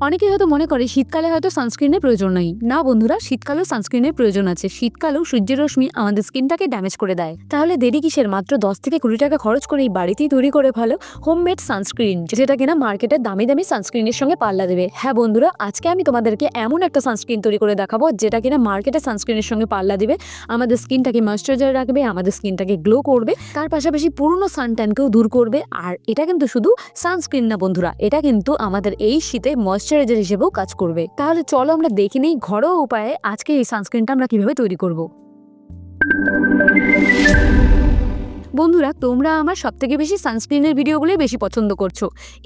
অনেকেই হয়তো মনে করে শীতকালে হয়তো সানস্ক্রিনের প্রয়োজন নেই। না বন্ধুরা, শীতকালেও সানস্ক্রিনের প্রয়োজন আছে। শীতকালেও সূর্যের রশ্মি আমাদের স্কিনটাকে ড্যামেজ করে দেয়। তাহলে দেরি কিসের? মাত্র দশ থেকে কুড়ি টাকা খরচ করে এই বাড়িতেই তৈরি করে ভালো হোমমেড সানস্ক্রিন যেটা কিনা মার্কেটের দামি দামি সানস্ক্রিনের সঙ্গে পাল্লা দেবে। হ্যাঁ বন্ধুরা, আজকে আমি তোমাদেরকে এমন একটা সানস্ক্রিন তৈরি করে দেখাবো, যেটা কিনা মার্কেটের সানস্ক্রিনের সঙ্গে পাল্লা দিবে। আমাদের স্কিনটাকে ময়শ্চারাইজার রাখবে, আমাদের স্কিনটাকে গ্লো করবে, তার পাশাপাশি পুরনো সানট্যানকেও দূর করবে। আর এটা কিন্তু শুধু সানস্ক্রিন না বন্ধুরা, এটা কিন্তু আমাদের এই শীতে ময়শ্চারাইজার হিসেবেও কাজ করবে। তাহলে চলো আমরা দেখে নেই ঘরোয়া উপায়ে আজকে এই সানস্ক্রিনটা আমরা কীভাবে তৈরি করব। বন্ধুরা, তোমরা আমার সব থেকে বেশি সানস্ক্রিনের ভিডিওগুলোই বেশি পছন্দ করছ।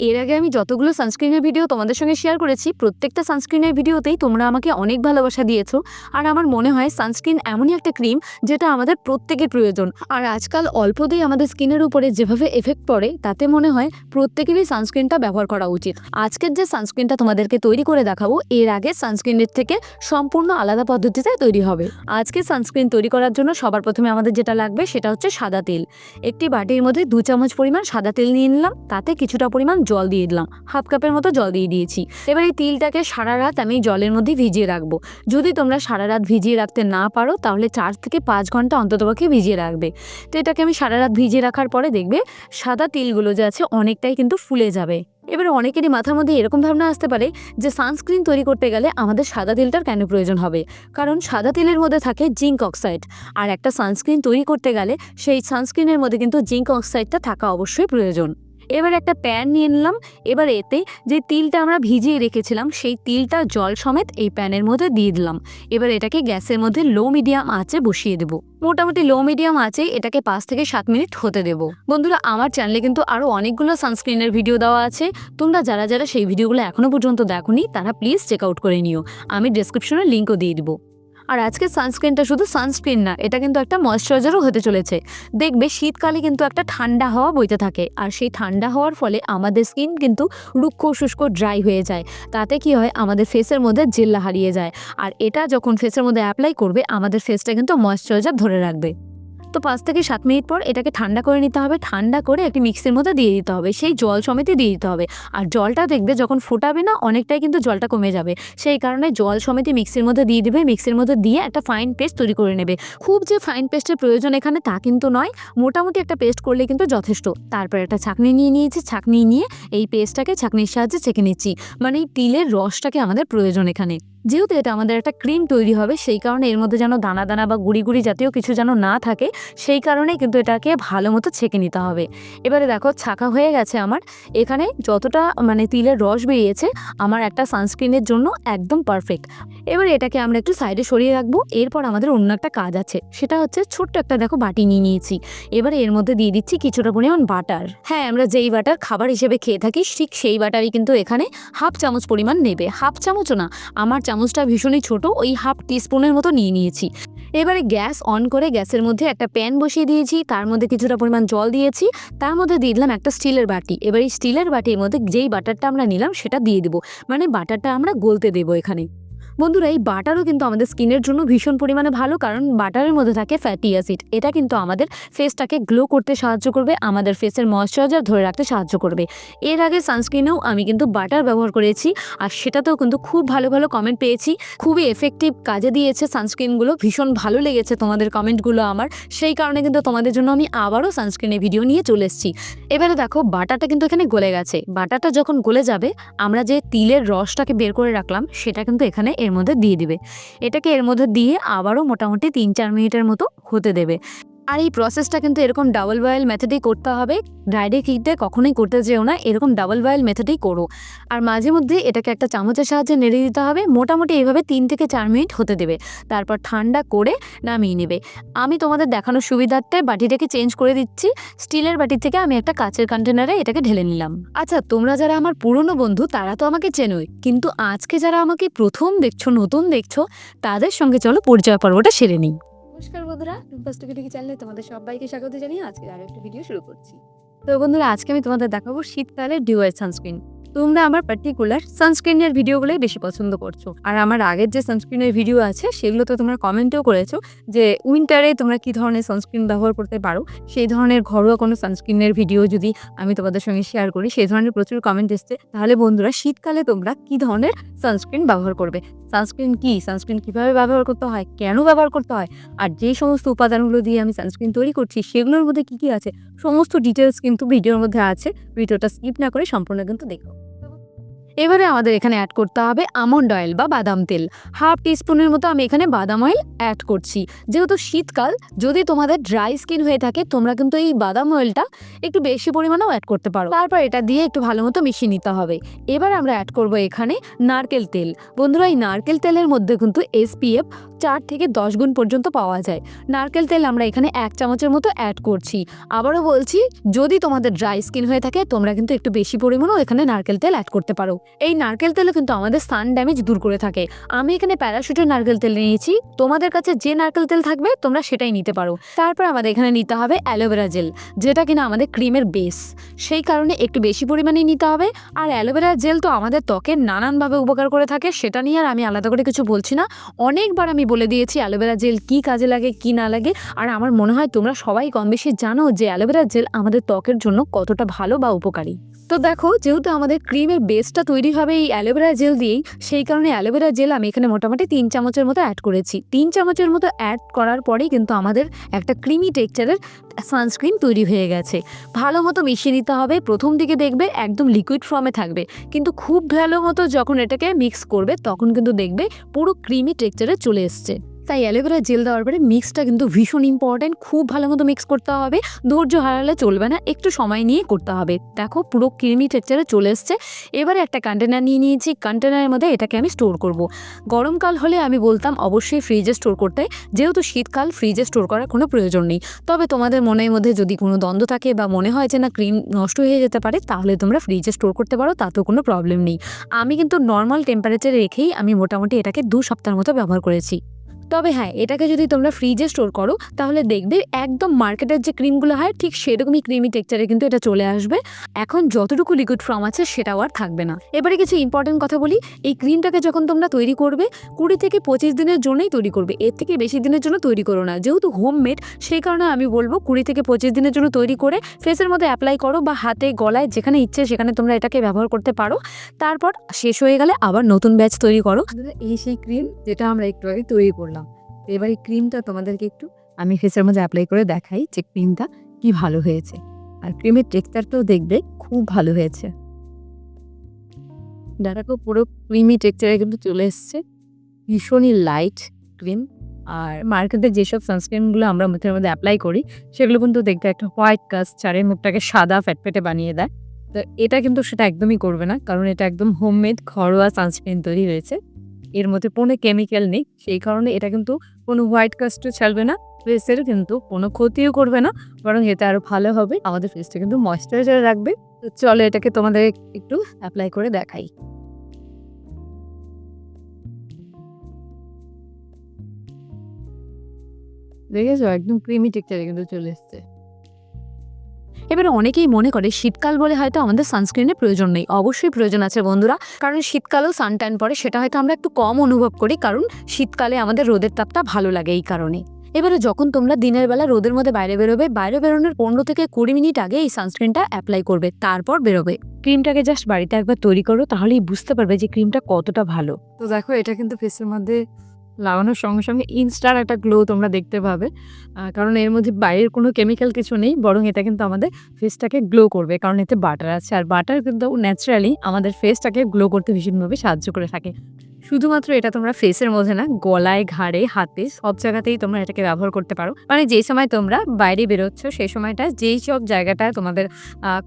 এর আগে আমি যতগুলো সানস্ক্রিনের ভিডিও তোমাদের সঙ্গে শেয়ার করেছি, প্রত্যেকটা সানস্ক্রিনের ভিডিওতেই তোমরা আমাকে অনেক ভালোবাসা দিয়েছ। আর আমার মনে হয় সানস্ক্রিন এমনই একটা ক্রিম যেটা আমাদের প্রত্যেকের প্রয়োজন। আর আজকাল অল্পতেই আমাদের স্কিনের উপরে যেভাবে এফেক্ট পড়ে, তাতে মনে হয় প্রত্যেকেরই সানস্ক্রিনটা ব্যবহার করা উচিত। আজকের যে সানস্ক্রিনটা তোমাদেরকে তৈরি করে দেখাবো, এর আগে সানস্ক্রিনের থেকে সম্পূর্ণ আলাদা পদ্ধতিতে তৈরি হবে। আজকে সানস্ক্রিন তৈরি করার জন্য সবার প্রথমে আমাদের যেটা লাগবে, সেটা হচ্ছে সাদা তেল। একটি বাটির মধ্যে দু চামচ পরিমাণ সাদা তেল নিয়ে নিলাম, তাতে কিছুটা পরিমাণ জল দিয়ে দিলাম। হাফ কাপের মতো জল দিয়ে দিয়েছি। এবার এই তিলটাকে সারা রাত আমি জলের মধ্যে ভিজিয়ে রাখব। যদি তোমরা সারা রাত ভিজিয়ে রাখতে না পারো, তাহলে চার থেকে পাঁচ ঘণ্টা অন্ততপক্ষে ভিজিয়ে রাখবে। তো এটাকে আমি সারা রাত ভিজিয়ে রাখার পরে দেখবে সাদা তিলগুলো যে আছে, অনেকটাই কিন্তু ফুলে যাবে। এবার অনেকেরই মাথার মধ্যে এরকম ধারণা আসতে পারে যে সানস্ক্রিন তৈরি করতে গেলে আমাদের সাদা তেলটার কেন প্রয়োজন হবে? কারণ সাদা তেলের মধ্যে থাকে জিঙ্ক অক্সাইড। আর একটা সানস্ক্রিন তৈরি করতে গেলে সেই সানস্ক্রিনের মধ্যে কিন্তু জিঙ্ক অক্সাইডটা থাকা অবশ্যই প্রয়োজন। এবার একটা প্যান নিয়ে নিলাম। এবার এতে যে তিলটা আমরা ভিজিয়ে রেখেছিলাম, সেই তিলটা জল সমেত এই প্যানের মধ্যে দিয়ে দিলাম। এবার এটাকে গ্যাসের মধ্যে লো মিডিয়াম আঁচে বসিয়ে দেবো। মোটামুটি লো মিডিয়াম আছে এটাকে পাঁচ থেকে সাত মিনিট হতে দেবো। বন্ধুরা, আমার চ্যানেলে কিন্তু আরও অনেকগুলো সানস্ক্রিনের ভিডিও দেওয়া আছে। তোমরা যারা যারা সেই ভিডিওগুলো এখনও পর্যন্ত দেখোনি, তারা প্লিজ চেক আউট করে নিও। আমি ডিসক্রিপশনে লিঙ্কও দিয়ে দিব। আর আজকে সানস্ক্রিনটা শুধু সানস্ক্রিন না, এটা কিন্তু একটা ময়শ্চারাইজারও হতে চলেছে। দেখবে শীতকালে কিন্তু একটা ঠান্ডা হাওয়া বইতে থাকে, আর সেই ঠান্ডা হওয়ার ফলে আমাদের স্কিন কিন্তু রুক্ষ, শুষ্ক ড্রাই হয়ে যায়। তাতে কি হয়? আমাদের ফেসের মধ্যে জেল্লা হারিয়ে যায়। আর এটা যখন ফেসের মধ্যে অ্যাপ্লাই করবে, আমাদের ফেসটা কিন্তু ময়শ্চারাইজার ধরে রাখবে। তো পাঁচ থেকে সাত মিনিট পর এটাকে ঠান্ডা করে নিতে হবে। ঠান্ডা করে একটি মিক্সির মধ্যে দিয়ে দিতে হবে। সেই জল সমেতই দিয়ে দিতে হবে। আর জলটা দেখবে যখন ফোটাবে না, অনেকটাই কিন্তু জলটা কমে যাবে। সেই কারণে জল সমেতই মিক্সির মধ্যে দিয়ে দিবে। মিক্সির মধ্যে দিয়ে একটা ফাইন পেস্ট তৈরি করে নেবে। খুব যে ফাইন পেস্টের প্রয়োজন এখানে তা কিন্তু নয়। মোটামুটি একটা পেস্ট করলে কিন্তু যথেষ্ট। তারপর একটা ছাকনি নিয়ে নিয়েছি। ছাকনি নিয়ে এই পেস্টটাকে ছাকনির সাহায্যে ছেঁকে নিচ্ছি। মানে এই তিলের রসটাকে আমাদের প্রয়োজন এখানে। যেহেতু এটা আমাদের একটা ক্রিম তৈরি হবে, সেই কারণে এর মধ্যে যেন দানা দানা বা গুড়ি গুড়ি জাতীয় কিছু যেন না থাকে, সেই কারণেই কিন্তু এটাকে ভালো মতো ছেঁকে নিতে হবে। এবারে দেখো, ছাকা হয়ে গেছে আমার। এখানে যতটা মানে তিলের রস বেরিয়েছে, আমার একটা সানস্ক্রিনের জন্য একদম পারফেক্ট। এবার এটাকে আমরা একটু সাইডে সরিয়ে রাখব। এরপর আমাদের অন্য একটা কাজ আছে, সেটা হচ্ছে ছোট্ট একটা, দেখো, বাটি নিয়ে নিয়েছি। এবারে এর মধ্যে দিয়ে দিচ্ছি কিছুটা পরিমাণ বাটার। হ্যাঁ আমরা যেই বাটার খাবার হিসেবে খেয়ে থাকি, ঠিক সেই বাটারই কিন্তু এখানে হাফ চামচ পরিমাণ নেবে। হাফ চামচও না, আমার চামচটা ভীষণই ছোট, ওই হাফ টিস্পুনের মতো নিয়ে নিয়েছি। এবারে গ্যাস অন করে গ্যাসের মধ্যে একটা প্যান বসিয়ে দিয়েছি, তার মধ্যে কিছুটা পরিমাণ জল দিয়েছি, তার মধ্যে দিয়ে দিলাম একটা স্টিলের বাটি। এবার এই স্টিলের বাটির মধ্যে যেই বাটারটা আমরা নিলাম, সেটা দিয়ে দেবো। মানে বাটারটা আমরা গলতে দেবো এখানে। বন্ধুরা, এই বাটারও কিন্তু আমাদের স্কিনের জন্য ভীষণ পরিমাণে ভালো, কারণ বাটারের মধ্যে থাকে ফ্যাটি অ্যাসিড এটা কিন্তু আমাদের ফেসটাকে গ্লো করতে সাহায্য করবে, আমাদের ফেসের ময়শ্চারাইজার ধরে রাখতে সাহায্য করবে। এর আগে সানস্ক্রিনেও আমি কিন্তু বাটার ব্যবহার করেছি, আর সেটাতেও কিন্তু খুব ভালো ভালো কমেন্ট পেয়েছি। খুবই এফেক্টিভ কাজে দিয়েছে সানস্ক্রিনগুলো ভীষণ ভালো লেগেছে তোমাদের কমেন্টগুলো আমার। সেই কারণে কিন্তু তোমাদের জন্য আমি আবারও সানস্ক্রিনের ভিডিও নিয়ে চলে এসেছি। এবারে দেখো, বাটারটা কিন্তু এখানে গলে গেছে। বাটারটা যখন গলে যাবে, আমরা যে তিলের রসটাকে বের করে রাখলাম, সেটা কিন্তু এখানে এর মধ্যে দিয়ে দিবে। এটাকে এর মধ্যে দিয়ে আবারও মোটামুটি তিন চার মিনিটের মতো হতে দেবে। আর এই প্রসেসটা কিন্তু এরকম ডাবল বয়েল মেথডেই করতে হবে। ডাইরেক্ট হিটে কখনোই করতে যেও না, এরকম ডাবল বয়েল মেথডেই করো। আর মাঝে মধ্যে এটাকে একটা চামচের সাহায্যে নেড়ে দিতে হবে, মোটামুটি এইভাবে তিন থেকে চার মিনিট হতে দেবে। তারপর ঠান্ডা করে নামিয়ে নেবে। আমি তোমাদের দেখানোর সুবিধার্থে বাটিটাকে চেঞ্জ করে দিচ্ছি। স্টিলের বাটি থেকে আমি একটা কাচের কন্টেনারে এটাকে ঢেলে নিলাম। আচ্ছা তোমরা যারা আমার পুরনো বন্ধু, তারা তো আমাকে চেনোই। কিন্তু আজকে যারা আমাকে প্রথম দেখছ, নতুন দেখছ, তাদের সঙ্গে চলো পরিচয় পর্বটা সেরে নিই। নমস্কার বন্ধুরা রূপাস টুকিটুকি চ্যানেলে তোমাদের সবাইকে স্বাগত জানিয়ে আজকে আরেকটা ভিডিও শুরু করছি। তো বন্ধুরা, আজকে আমি তোমাদের দেখাবো শীতকালে ডিওয়াই সানস্ক্রিন। তোমরা আমার পার্টিকুলার সানস্ক্রিনের ভিডিওগুলোই বেশি পছন্দ করছ। আর আমার আগের যে সানস্ক্রিনের ভিডিও আছে সেগুলো তো তোমরা কমেন্টেও করেছ যে উইন্টারে তোমরা কি ধরনের সানস্ক্রিন ব্যবহার করতে পারো? সেই ধরনের ঘরোয়া কোনো সানস্ক্রিনের ভিডিও যদি আমি তোমাদের সঙ্গে শেয়ার করি, সেই ধরনের প্রচুর কমেন্ট এসছে। তাহলে বন্ধুরা, শীতকালে তোমরা কি ধরনের সানস্ক্রিন ব্যবহার করবে? সানস্ক্রিন কি? সানস্ক্রিন কীভাবে ব্যবহার করতে হয়? কেন ব্যবহার করতে হয়? আর যে সমস্ত উপাদানগুলো দিয়ে আমি সানস্ক্রিন তৈরি করছি, সেগুলোর মধ্যে কি কি আছে? সমস্ত ডিটেলস কিন্তু ভিডিওর মধ্যে আছে। ভিডিওটা স্কিপ না করে সম্পূর্ণ কিন্তু দেখো। এবারে আমাদের এখানে অ্যাড করতে হবে আমন্ড অয়েল বা বাদাম তেল। হাফ টিস্পুনের মতো আমি এখানে বাদাম অয়েল অ্যাড করছি। যেহেতু শীতকাল, যদি তোমাদের ড্রাই স্কিন হয়ে থাকে, তোমরা কিন্তু এই বাদাম অয়েলটা একটু বেশি পরিমাণেও অ্যাড করতে পারো। তারপর এটা দিয়ে একটু ভালো মতো মিশিয়ে নিতে হবে। এবার আমরা অ্যাড করব এখানে নারকেল তেল। বন্ধুরা, এই নারকেল তেলের মধ্যে কিন্তু এসপিএফ চার থেকে দশ গুণ পর্যন্ত পাওয়া যায়। নারকেল তেল আমরা এখানে এক চামচের মতো অ্যাড করছি। আবারও বলছি, যদি তোমাদের ড্রাই স্কিন হয়ে থাকে, তোমরা কিন্তু একটু বেশি পরিমাণেও এখানে নারকেল তেল অ্যাড করতে পারো। এই নারকেল তেলও কিন্তু আমাদের সান ড্যামেজ দূর করে থাকে। আমি এখানে প্যারাশুটের নারকেল তেল নিয়েছি। তোমাদের কাছে যে নারকেল তেল থাকবে, তোমরা সেটাই নিতে পারো। তারপর আমাদের এখানে নিতে হবে অ্যালোভেরা জেল যেটা কিনা আমাদের ক্রিমের বেস সেই কারণে একটু বেশি পরিমাণে নিতে হবে। আর অ্যালোভেরা জেল তো আমাদের ত্বকের নানানভাবে উপকার করে থাকে, সেটা নিয়ে আর আমি আলাদা করে কিছু বলছি না। অনেকবার আমি বলে দিয়েছি অ্যালোভেরা জেল কি কাজে লাগে, কি না লাগে। আর আমার মনে হয় তোমরা সবাই কম বেশি জানো যে অ্যালোভেরা জেল আমাদের ত্বকের জন্য কতটা ভালো বা উপকারী। তো দেখো, যেহেতু আমাদের ক্রিমের বেসটা তৈরি হবে এই অ্যালোভেরা জেল দিয়েই, সেই কারণে অ্যালোভেরা জেল আমি এখানে মোটামুটি তিন চামচের মতো অ্যাড করেছি। তিন চামচের মতো অ্যাড করার পরেই কিন্তু আমাদের একটা ক্রিমি টেক্সচারের সানস্ক্রিন তৈরি হয়ে গেছে। ভালো মতো মিশিয়ে নিতে হবে, প্রথম দিকে দেখবে একদম লিকুইড ফর্মে থাকবে। কিন্তু খুব ভালো মতো যখন এটাকে মিক্স করবে, তখন কিন্তু দেখবে পুরো ক্রিমি টেক্সচারে চলে এসছে। তাই অ্যালোভেরা জেল দেওয়ার পরে মিক্সটা কিন্তু ভীষণ ইম্পর্ট্যান্ট খুব ভালো মতো মিক্স করতে হবে। ধৈর্য হারালে চলবে না, একটু সময় নিয়ে করতে হবে। দেখো পুরো ক্রিমি টেক্সচারে চলে এসছে। এবারে একটা কন্টেনার নিয়ে নিয়েছি কন্টেনারের মধ্যে এটাকে আমি স্টোর করব। গরমকাল হলে আমি বলতাম অবশ্যই ফ্রিজে স্টোর করতে। যেহেতু শীতকাল ফ্রিজে স্টোর করার কোনো প্রয়োজন নেই। তবে তোমাদের মনের মধ্যে যদি কোনো দ্বন্দ্ব থাকে বা মনে হয় যে না ক্রিম নষ্ট হয়ে যেতে পারে, তাহলে তোমরা ফ্রিজে স্টোর করতে পারো, তাতেও কোনো প্রবলেম নেই। আমি কিন্তু নর্মাল টেম্পারেচারে রেখেই আমি মোটামুটি এটাকে দু সপ্তাহের মতো ব্যবহার করেছি। তবে হ্যাঁ এটাকে যদি তোমরা ফ্রিজে স্টোর করো, তাহলে দেখবে একদম মার্কেটের যে ক্রিমগুলো হয়, ঠিক সেরকমই ক্রিমি টেক্সচারে কিন্তু এটা চলে আসবে। এখন যতটুকু লিকুইড ফর্ম আছে, সেটাও আর থাকবে না। এবারে কিছু ইম্পর্টেন্ট কথা বলি। এই ক্রিমটাকে যখন তোমরা তৈরি করবে, কুড়ি থেকে পঁচিশ দিনের জন্যই তৈরি করবে। এর থেকে বেশি দিনের জন্য তৈরি করো না। যেহেতু হোমমেড সেই কারণে আমি বলব কুড়ি থেকে পঁচিশ দিনের জন্য তৈরি করে ফেসের মধ্যে অ্যাপ্লাই করো বা হাতে, গলায় যেখানে ইচ্ছে সেখানে তোমরা এটাকে ব্যবহার করতে পারো। তারপর শেষ হয়ে গেলে আবার নতুন ব্যাচ তৈরি করো। এই সেই ক্রিম যেটা আমরা একটু আগে তৈরি করলাম। এবার এই ক্রিমটা তোমাদেরকে একটু আমি ফেসের মধ্যে অ্যাপ্লাই করে দেখাই যে ক্রিমটা কি ভালো হয়েছে। আর ক্রিমের টেক্সচারটাও দেখবে, খুব ভালো হয়েছে। ডাটাকেও পুরো ক্রিমি টেক্সচারে কিন্তু চলে এসছে। ভীষণই লাইট ক্রিম আর মার্কেটে যেসব সানস্ক্রিনগুলো আমরা মুখের মধ্যে অ্যাপ্লাই করি, সেগুলো কিন্তু দেখবে একটা হোয়াইট কাস্ট চারের মুখটাকে সাদা ফ্যাটফেটে বানিয়ে দেয়। তো এটা কিন্তু সেটা একদমই করবে না, কারণ এটা একদম হোমমেড ঘরোয়া সানস্ক্রিন তৈরি হয়েছে। এর মধ্যে কোনো কেমিক্যাল নেই। সেই কারণে এটা কিন্তু কোনো হোয়াইট কাস্টও ছাড়বে না ফেসের কিন্তু কোনো ক্ষতিও করবে না, বরং এটা আরও ভালো হবে। আমাদের ফেসটা কিন্তু ময়শ্চারাইজার রাখবে। তো চলো এটাকে তোমাদের একটু অ্যাপ্লাই করে দেখাই। দেখেছ? একদম ক্রিমি টেক্সচারে কিন্তু চলে এসছে। এবারে অনেকেই মনে করে শীতকাল বলে হয়তো আমাদের সানস্ক্রিনের প্রয়োজন নেই। অবশ্যই প্রয়োজন আছে বন্ধুরা। কারণ শীতকালেও সানট্যান পরে, সেটা হয়তো আমরা একটু কম অনুভব করি কারণ শীতকালে আমাদের রোদের তাপটা ভালো লাগে এই কারণে। এবারে যখন তোমরা দিনের বেলা রোদের মধ্যে বাইরে বেরোবে, বাইরে বেরোনোর পনেরো থেকে কুড়ি মিনিট আগে এই সানস্ক্রিনটা অ্যাপ্লাই করবে, তারপর বেরোবে। ক্রিমটাকে জাস্ট বাড়িতে একবার তৈরি করো, তাহলেই বুঝতে পারবে যে ক্রিমটা কতটা ভালো। তো দেখো, এটা কিন্তু ফেসের মধ্যে লাগানোর সঙ্গে সঙ্গে ইনস্টার একটা গ্লো তোমরা দেখতে পাবে। কারণ এর মধ্যে বাইরের কোনো কেমিক্যাল কিছু নেই, বরং এটা কিন্তু আমাদের ফেসটাকে গ্লো করবে, কারণ এতে বাটার আছে। আর বাটার কিন্তু ন্যাচারালি আমাদের ফেসটাকে গ্লো করতে ভীষণভাবে সাহায্য করে থাকে। শুধুমাত্র এটা তোমরা ফেসের মধ্যে না, গলায়, ঘাড়ে, হাতে, সব জায়গাতেই তোমরা এটাকে ব্যবহার করতে পারো। মানে যেই সময় তোমরা বাইরে বেরোচ্ছ, সেই সময়টা যেই সব জায়গাটা তোমাদের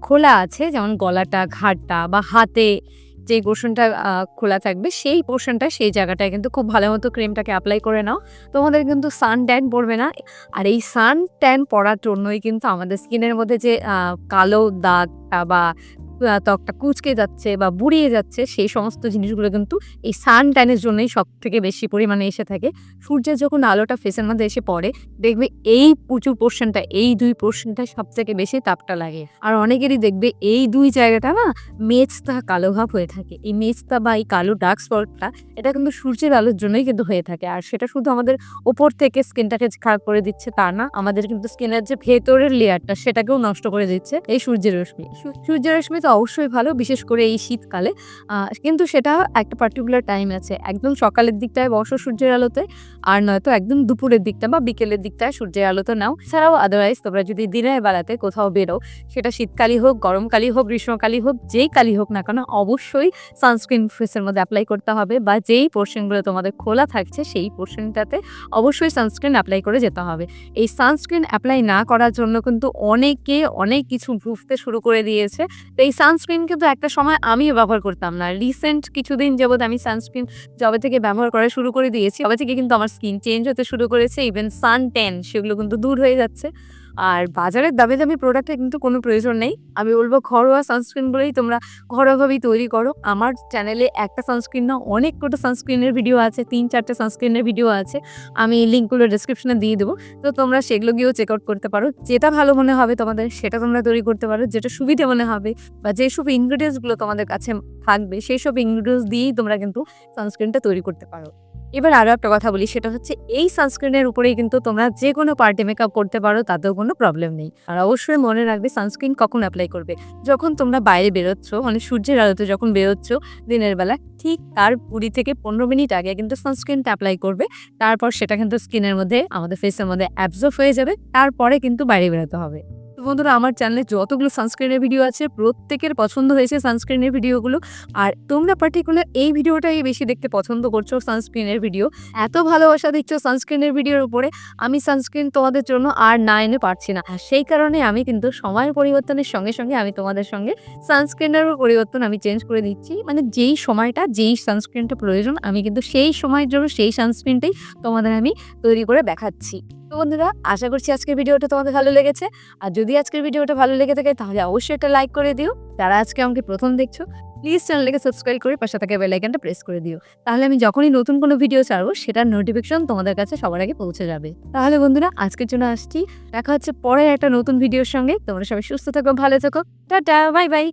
খোলা আছে, যেমন গলাটা, ঘাড়টা বা হাতে যে পোর্শনটা খোলা থাকবে সেই পোর্শনটা, সেই জায়গাটায় কিন্তু খুব ভালো মতো ক্রিমটাকে অ্যাপ্লাই করে নাও। তোমাদের কিন্তু সান ট্যান পড়বে না। আর এই সান ট্যান পড়ার জন্যই কিন্তু আমাদের স্কিনের মধ্যে যে কালো দাগ মোটা বা ত্বকটা কুচকে যাচ্ছে বা বুড়িয়ে যাচ্ছে, সেই সমস্ত জিনিসগুলো কিন্তু এই সান ট্যানের জন্যই সব থেকে বেশি পরিমাণে এসে থাকে। সূর্যের যখন আলোটা ফেসের মধ্যে এসে পড়ে, দেখবে এই প্রচুর পোর্শনটা এই দুই পোর্শনটা সব থেকে বেশি তাপটা লাগে। আর অনেকেরই দেখবে এই দুই জায়গাটা না মেজটা কালো ভাব হয়ে থাকে। এই মেজটা বা এই কালো ডার্ক স্পটটা এটা কিন্তু সূর্যের আলোর জন্যই কিন্তু হয়ে থাকে। আর সেটা শুধু আমাদের ওপর থেকে স্কিনটাকে খারাপ করে দিচ্ছে তা না, আমাদের কিন্তু স্কিনের যে ভেতরের লেয়ারটা সেটাকেও নষ্ট করে দিচ্ছে এই সূর্যের রশ্মি। সূর্যের রশ্মি তো অবশ্যই ভালো, বিশেষ করে এই শীতকালে। কিন্তু সেটা একটা পার্টিকুলার টাইম আছে। একদম সকালের দিকটায় বসো সূর্যের আলোতে, আর নয়তো একদম দুপুরের দিকটা বা বিকেলের দিকটায় সূর্যের আলোতে নাও। ছাড়াও আদারওয়াইজ তোমরা যদি দিনের বেলাতে কোথাও বেরো, সেটা শীতকালই হোক, গরমকালই হোক, গ্রীষ্মকালই হোক, যেই কালই হোক না কেন, অবশ্যই সানস্ক্রিন ফেসের মধ্যে অ্যাপ্লাই করতে হবে বা যেই পোর্শনগুলো তোমাদের খোলা থাকছে, সেই পোর্শনটাতে অবশ্যই সানস্ক্রিন অ্যাপ্লাই করে যেতে হবে। এই সানস্ক্রিন অ্যাপ্লাই না করার জন্য কিন্তু অনেকে অনেক কিছু ভুগতে শুরু করে দিয়েছে। তো এই সানস্ক্রিন কিন্তু একটা সময় আমি ব্যবহার করতাম না। রিসেন্ট কিছুদিন যাবৎ আমি সানস্ক্রিন জবে থেকে ব্যবহার করা শুরু করে দিয়েছি, তবে থেকে কিন্তু আমার স্কিন চেঞ্জ হতে শুরু করেছে ইভেন সান টেন সেগুলো কিন্তু দূর হয়ে যাচ্ছে। আর বাজারের দামি দামি প্রোডাক্টের কিন্তু কোনো প্রয়োজন নেই। আমি বলব ঘরোয়া সানস্ক্রিনগুলোই তোমরা ঘরোয়াভাবেই তৈরি করো। আমার চ্যানেলে একটা সানস্ক্রিন না, অনেক কটা সানস্ক্রিনের ভিডিও আছে, তিন চারটে সানস্ক্রিনের ভিডিও আছে। আমি লিঙ্কগুলো ডিসক্রিপশনে দিয়ে দেবো। তো তোমরা সেগুলো গিয়েও চেক আউট করতে পারো। যেটা ভালো মনে হবে তোমাদের, সেটা তোমরা তৈরি করতে পারো। যেটা সুবিধা মনে হবে বা যেসব ইনগ্রিডিয়েন্টসগুলো তোমাদের কাছে থাকবে, সেই সব ইনগ্রিডিয়েন্টস দিয়েই তোমরা কিন্তু সানস্ক্রিনটা তৈরি করতে পারো। এবার আরও একটা কথা বলি, সেটা হচ্ছে এই সানস্ক্রিনের উপরেই কিন্তু তোমরা যে কোনো পার্টি মেকআপ করতে পারো, তাতেও কোনো প্রবলেম নেই। আর অবশ্যই মনে রাখবে সানস্ক্রিন কখন অ্যাপ্লাই করবে? যখন তোমরা বাইরে বেরোচ্ছ মানে সূর্যের আলোতে যখন বেরোচ্ছ দিনের বেলা, ঠিক তার কুড়ি থেকে পনেরো মিনিট আগে কিন্তু সানস্ক্রিনটা অ্যাপ্লাই করবে। তারপর সেটা কিন্তু স্কিনের মধ্যে, আমাদের ফেসের মধ্যে অ্যাবজর্ব হয়ে যাবে, তারপরে কিন্তু বাইরে বেরোতে হবে। বন্ধুরা, আমার চ্যানেলে যতগুলো সানস্ক্রিনের ভিডিও আছে, প্রত্যেকের পছন্দ হয়েছে সানস্ক্রিনের ভিডিওগুলো আর তোমরা পার্টিকুলার এই ভিডিওটাই বেশি দেখতে পছন্দ করছ সানস্ক্রিনের ভিডিও এত ভালোবাসা দিচ্ছ সানস্ক্রিনের ভিডিওর উপরে, আমি সানস্ক্রিন তোমাদের জন্য আর না এনে পারছি না। সেই কারণে আমি কিন্তু সময়ের পরিবর্তনের সঙ্গে সঙ্গে আমি তোমাদের সঙ্গে সানস্ক্রিনেরও পরিবর্তন আমি চেঞ্জ করে দিচ্ছি। মানে যেই সময়টা, যেই সানস্ক্রিনটা প্রয়োজন, আমি কিন্তু সেই সময়ের জন্য সেই সানস্ক্রিনটাই তোমাদের আমি তৈরি করে দেখাচ্ছি। তো বন্ধুরা, আশা করছি আজকের ভিডিওটা তোমাদের ভালো লেগেছে। আর যদি আজকের ভিডিওটা ভালো লেগে থাকে, তাহলে অবশ্যই একটা লাইক করে দিও। যারা আজকে আমাকে প্রথম দেখছ প্লিজ চ্যানেলটাকে সাবস্ক্রাইব করে পাশে থাকা বেল আইকনটা প্রেস করে দিও। তাহলে আমি যখনই নতুন কোনো ভিডিও ছাড়বো, সেটার নোটিফিকেশন তোমাদের কাছে সবার আগে পৌঁছে যাবে। তাহলে বন্ধুরা, আজকের জন্য আসছি। দেখা হচ্ছে পরে একটা নতুন ভিডিওর সঙ্গে। তোমরা সবাই সুস্থ থাকো, ভালো থাকো। Tata bye bye